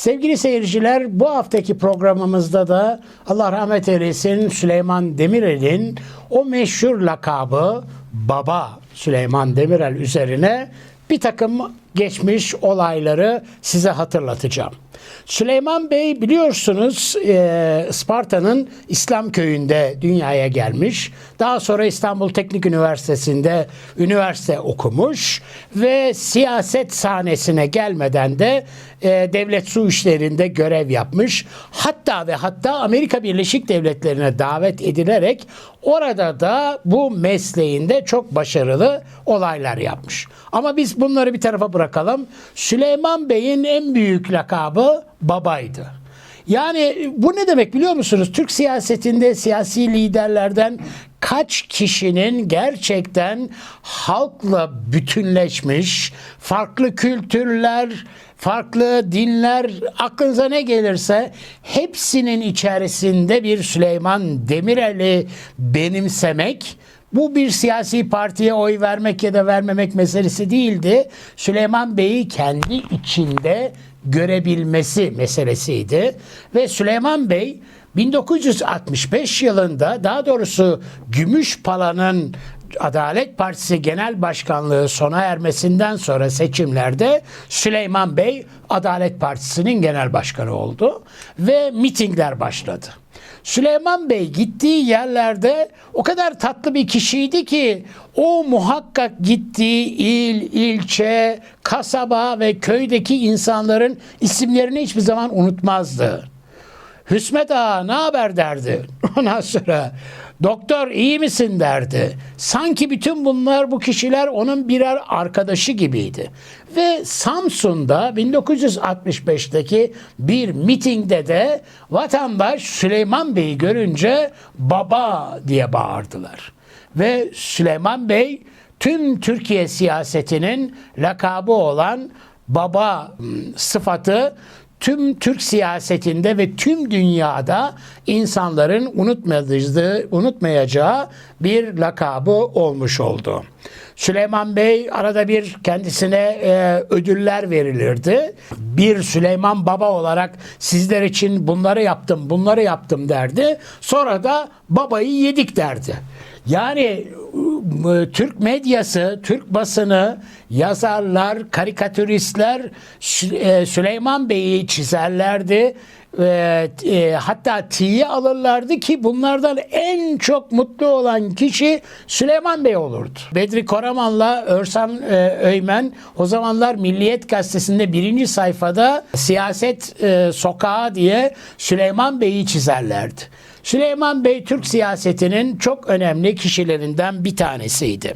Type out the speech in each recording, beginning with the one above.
Sevgili seyirciler bu haftaki programımızda da Allah rahmet eylesin Süleyman Demirel'in o meşhur lakabı Baba Süleyman Demirel üzerine bir takım geçmiş olayları size hatırlatacağım. Süleyman Bey biliyorsunuz e, Isparta'nın İslam köyünde dünyaya gelmiş. Daha sonra İstanbul Teknik Üniversitesi'nde üniversite okumuş ve siyaset sahnesine gelmeden de e, devlet su işlerinde görev yapmış. Hatta ve hatta Amerika Birleşik Devletleri'ne davet edilerek orada da bu mesleğinde çok başarılı olaylar yapmış. Ama biz bunları bir tarafa bırakalım. Süleyman Bey'in en büyük lakabı babaydı. Yani bu ne demek biliyor musunuz? Türk siyasetinde siyasi liderlerden kaç kişinin gerçekten halkla bütünleşmiş, farklı kültürler, farklı dinler aklınıza ne gelirse hepsinin içerisinde bir Süleyman Demirel'i benimsemek bu bir siyasi partiye oy vermek ya da vermemek meselesi değildi. Süleyman Bey'i kendi içinde görebilmesi meselesiydi. Ve Süleyman Bey 1965 yılında daha doğrusu Gümüşpala'nın Adalet Partisi Genel Başkanlığı sona ermesinden sonra seçimlerde Süleyman Bey Adalet Partisi'nin genel başkanı oldu ve mitingler başladı. Süleyman Bey gittiği yerlerde o kadar tatlı bir kişiydi ki o muhakkak gittiği il, ilçe, kasaba ve köydeki insanların isimlerini hiçbir zaman unutmazdı. Hüsmet Ağa ne haber derdi. Ondan sonra doktor iyi misin derdi. Sanki bütün bunlar bu kişiler onun birer arkadaşı gibiydi. Ve Samsun'da 1965'teki bir mitingde de vatandaş Süleyman Bey'i görünce baba diye bağırdılar. Ve Süleyman Bey tüm Türkiye siyasetinin lakabı olan baba sıfatı tüm Türk siyasetinde ve tüm dünyada insanların unutmadığı, unutmayacağı bir lakabı olmuş oldu. Süleyman Bey arada bir kendisine e, ödüller verilirdi. Bir Süleyman Baba olarak sizler için bunları yaptım, bunları yaptım derdi. Sonra da babayı yedik derdi. Yani ıı, Türk medyası, Türk basını, yazarlar, karikatüristler e, Süleyman Bey'i çizerlerdi. E, e, hatta tiye alırlardı ki bunlardan en çok mutlu olan kişi Süleyman Bey olurdu. Bedri Koraman'la Örsan e, Öymen o zamanlar Milliyet Gazetesi'nde birinci sayfada siyaset e, sokağı diye Süleyman Bey'i çizerlerdi. Süleyman Bey Türk siyasetinin çok önemli kişilerinden bir tanesiydi.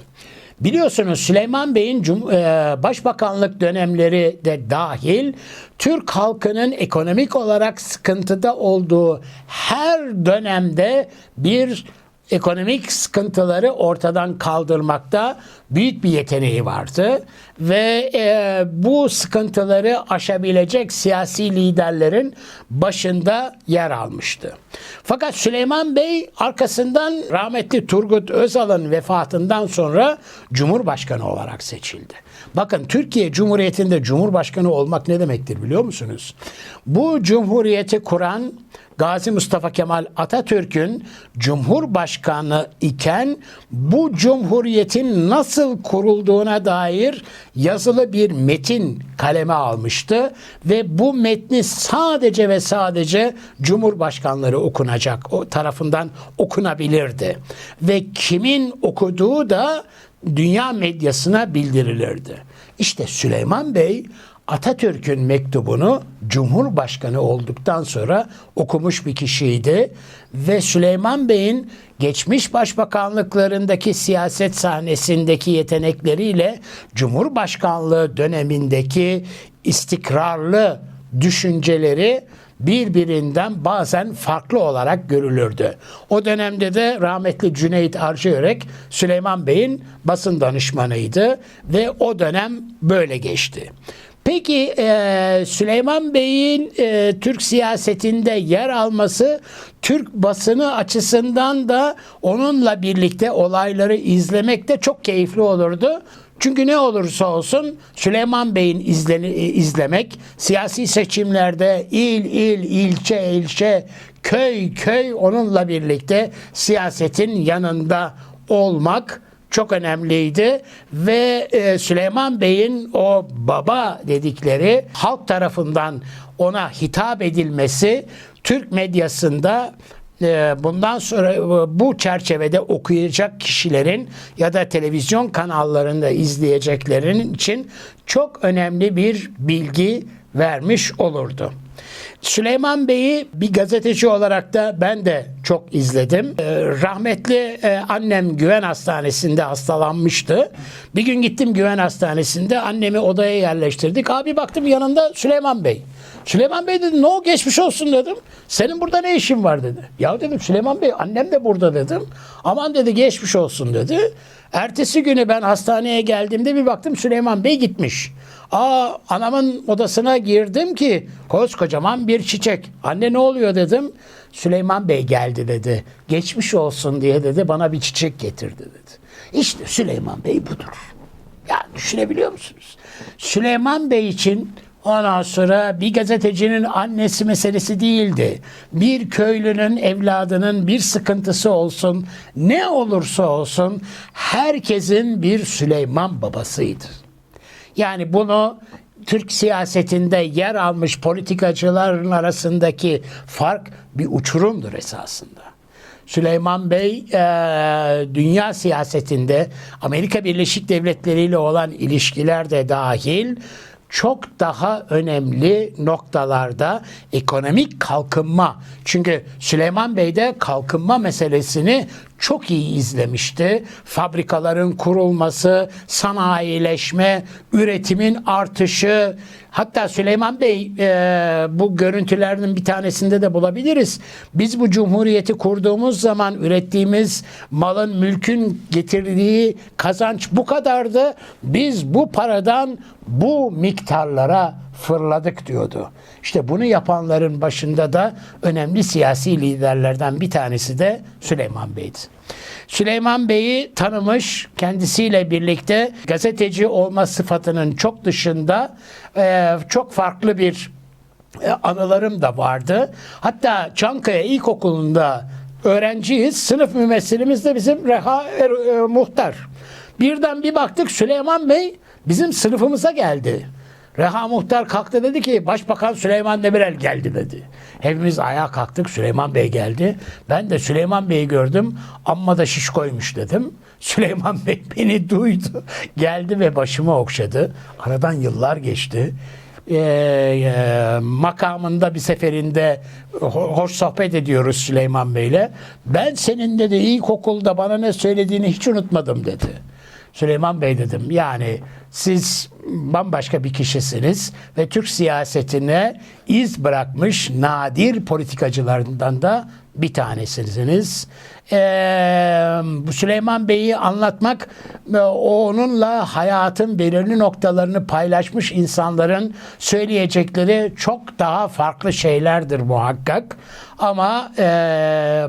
Biliyorsunuz Süleyman Bey'in e, başbakanlık dönemleri de dahil Türk halkının ekonomik olarak sıkıntıda olduğu her dönemde bir ekonomik sıkıntıları ortadan kaldırmakta büyük bir yeteneği vardı ve e, bu sıkıntıları aşabilecek siyasi liderlerin başında yer almıştı. Fakat Süleyman Bey arkasından rahmetli Turgut Özal'ın vefatından sonra Cumhurbaşkanı olarak seçildi. Bakın Türkiye Cumhuriyeti'nde Cumhurbaşkanı olmak ne demektir biliyor musunuz? Bu cumhuriyeti kuran Gazi Mustafa Kemal Atatürk'ün Cumhurbaşkanı iken bu cumhuriyetin nasıl kurulduğuna dair yazılı bir metin kaleme almıştı ve bu metni sadece ve sadece Cumhurbaşkanları okunacak o tarafından okunabilirdi ve kimin okuduğu da dünya medyasına bildirilirdi. İşte Süleyman Bey Atatürk'ün mektubunu Cumhurbaşkanı olduktan sonra okumuş bir kişiydi ve Süleyman Bey'in geçmiş başbakanlıklarındaki siyaset sahnesindeki yetenekleriyle Cumhurbaşkanlığı dönemindeki istikrarlı düşünceleri birbirinden bazen farklı olarak görülürdü. O dönemde de rahmetli Cüneyt Arcıyörek Süleyman Bey'in basın danışmanıydı ve o dönem böyle geçti. Peki e, Süleyman Bey'in e, Türk siyasetinde yer alması Türk basını açısından da onunla birlikte olayları izlemek de çok keyifli olurdu. Çünkü ne olursa olsun Süleyman Bey'in izleni, izlemek siyasi seçimlerde il il, ilçe ilçe, köy köy onunla birlikte siyasetin yanında olmak çok önemliydi. Ve e, Süleyman Bey'in o baba dedikleri halk tarafından ona hitap edilmesi Türk medyasında e, bundan sonra e, bu çerçevede okuyacak kişilerin ya da televizyon kanallarında izleyeceklerin için çok önemli bir bilgi vermiş olurdu. Süleyman Bey'i bir gazeteci olarak da ben de çok izledim. Ee, rahmetli e, annem Güven Hastanesi'nde hastalanmıştı. Bir gün gittim Güven Hastanesi'nde annemi odaya yerleştirdik. Abi baktım yanında Süleyman Bey. Süleyman Bey dedi ne o geçmiş olsun dedim. Senin burada ne işin var dedi. Ya dedim Süleyman Bey annem de burada dedim. Aman dedi geçmiş olsun dedi. Ertesi günü ben hastaneye geldiğimde bir baktım Süleyman Bey gitmiş. Aa anamın odasına girdim ki koskocaman bir çiçek. Anne ne oluyor dedim. Süleyman Bey geldi dedi. Geçmiş olsun diye dedi bana bir çiçek getirdi dedi. İşte Süleyman Bey budur. Ya düşünebiliyor musunuz? Süleyman Bey için ondan sonra bir gazetecinin annesi meselesi değildi. Bir köylünün evladının bir sıkıntısı olsun, ne olursa olsun herkesin bir Süleyman babasıydı. Yani bunu Türk siyasetinde yer almış politikacıların arasındaki fark bir uçurumdur esasında. Süleyman Bey e, dünya siyasetinde Amerika Birleşik Devletleri ile olan ilişkiler de dahil çok daha önemli noktalarda ekonomik kalkınma. Çünkü Süleyman Bey de kalkınma meselesini çok iyi izlemişti. Fabrikaların kurulması, sanayileşme, üretimin artışı. Hatta Süleyman Bey e, bu görüntülerinin bir tanesinde de bulabiliriz. Biz bu cumhuriyeti kurduğumuz zaman ürettiğimiz malın, mülkün getirdiği kazanç bu kadardı. Biz bu paradan bu miktarlara fırladık diyordu. İşte bunu yapanların başında da önemli siyasi liderlerden bir tanesi de Süleyman Bey'di. Süleyman Bey'i tanımış, kendisiyle birlikte gazeteci olma sıfatının çok dışında e, çok farklı bir e, anılarım da vardı. Hatta Çankaya İlkokulu'nda öğrenciyiz. Sınıf mümessilimiz de bizim Reha er, e, Muhtar. Birden bir baktık Süleyman Bey bizim sınıfımıza geldi. Reha Muhtar kalktı dedi ki Başbakan Süleyman Demirel geldi dedi. Hepimiz ayağa kalktık Süleyman Bey geldi. Ben de Süleyman Bey'i gördüm amma da şiş koymuş dedim. Süleyman Bey beni duydu. Geldi ve başımı okşadı. Aradan yıllar geçti. Ee, e, makamında bir seferinde ho- hoş sohbet ediyoruz Süleyman Bey'le. Ben senin dedi ilkokulda bana ne söylediğini hiç unutmadım dedi. Süleyman Bey dedim yani siz bambaşka bir kişisiniz ve Türk siyasetine iz bırakmış nadir politikacılarından da bir tanesiniz. Ee, Süleyman Bey'i anlatmak ve onunla hayatın belirli noktalarını paylaşmış insanların söyleyecekleri çok daha farklı şeylerdir muhakkak. Ama e,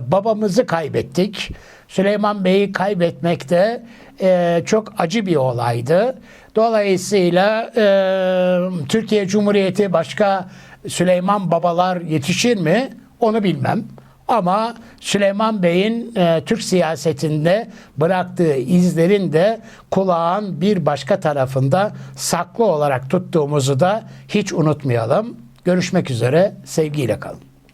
babamızı kaybettik. Süleyman Bey'i kaybetmek de e, çok acı bir olaydı. Dolayısıyla e, Türkiye Cumhuriyeti başka Süleyman babalar yetişir mi? Onu bilmem. Ama Süleyman Bey'in e, Türk siyasetinde bıraktığı izlerin de kulağın bir başka tarafında saklı olarak tuttuğumuzu da hiç unutmayalım. Görüşmek üzere, sevgiyle kalın.